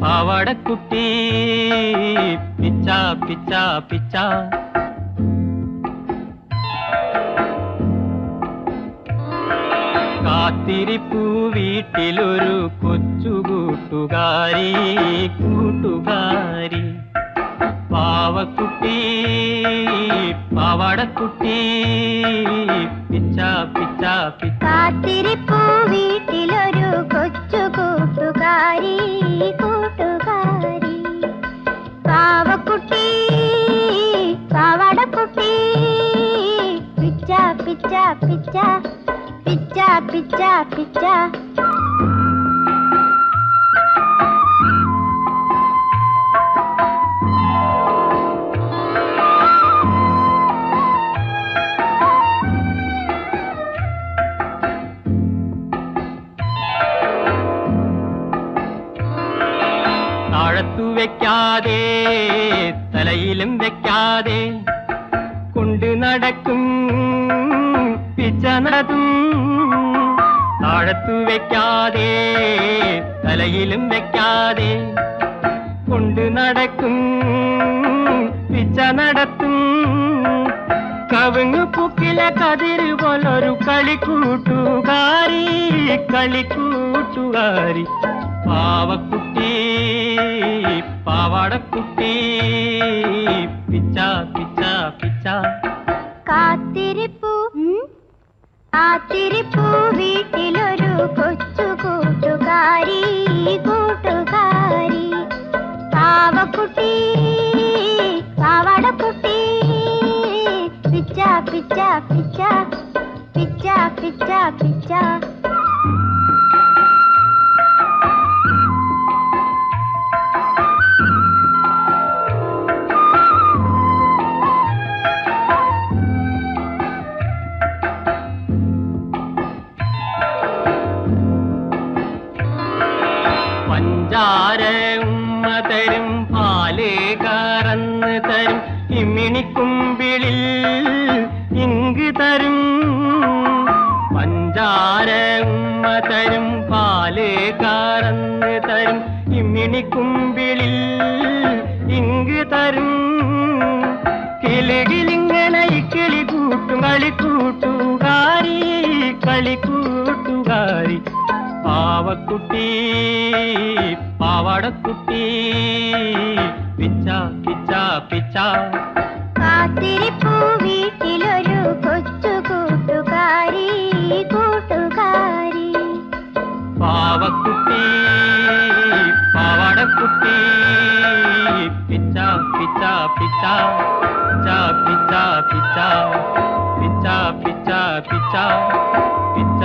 పావాడ కుట్టి పిచ్చా పిచ్చా పిచ్చా కాతిరి పూవీటిలొరు കൊച്ചുകൂട്ടുകാരി കൂട്ടുകാരി പാവക്കുട്ടി പാവാടക്കുട്ടി പിച്ച പിച്ച പിച്ചാത്തിരി പൂവീട്ടിലൊരു കൊച്ചുകൂട്ടുകാരി பிச்சா பிச்சா பிச்சா பிச்சா. தாழத்து வைக்காதே தலையிலும் வைக்காதே. கொண்டு நடக்கும் പിച്ചനതും താഴത്തു വെക്കാതെ തലയിലും വെക്കാതെ കൊണ്ടു നടക്കും പിച്ച നടത്തും. കവിങ്ങു പൂക്കിലെ കതിര് പോലൊരു കളിക്കൂട്ടുകാരി കളിക്കൂട്ടുകാരി. പാവക്കുട്ടി പാവാടക്കുട്ടി പിച്ച പിച്ച പിച്ച. കാത്തിരിപ്പൂ రాత్రి పూవిటిలొరు కొచ్చుకూటుకారి కూటుకారి. పావకుటి పావడకుటి పిచ్చా పిచ్చా పిచ్చా పిచ్చా పిచ్చా పిచ్చా. പഞ്ചാര ഉമ്മ തരും പാലേ കറന്ന് തരും. ഇമ്മിണിക്കുമ്പിളിൽ ഇങ്ക് തരും. പഞ്ചാര ഉമ്മ തരും പാലേ കറന്ന് തരും. ഇമ്മിണിക്കുമ്പിളിൽ ഇങ്ക് തരും. കിളികിലിങ്ങനെ കിളി കൂട്ടും കളിക്കൂട്ടുകാരി കളിക്കൂട്ടുകാരി പാവക്കുട്ടി പാവാടക്കുട്ടി പിച്ച പിച്ച പിച്ച കാത്തിരിപ്പൂ വീട്ടിലൊരു കൊച്ചു കൂട്ടുകാരി കൂട്ടുകാരി പാവക്കുട്ടി പാവാടക്കുട്ടി പിച്ച പിച്ച പിച്ച പിച്ച പിച്ച പിച്ച പിച്ച പിച്ച പിച്ച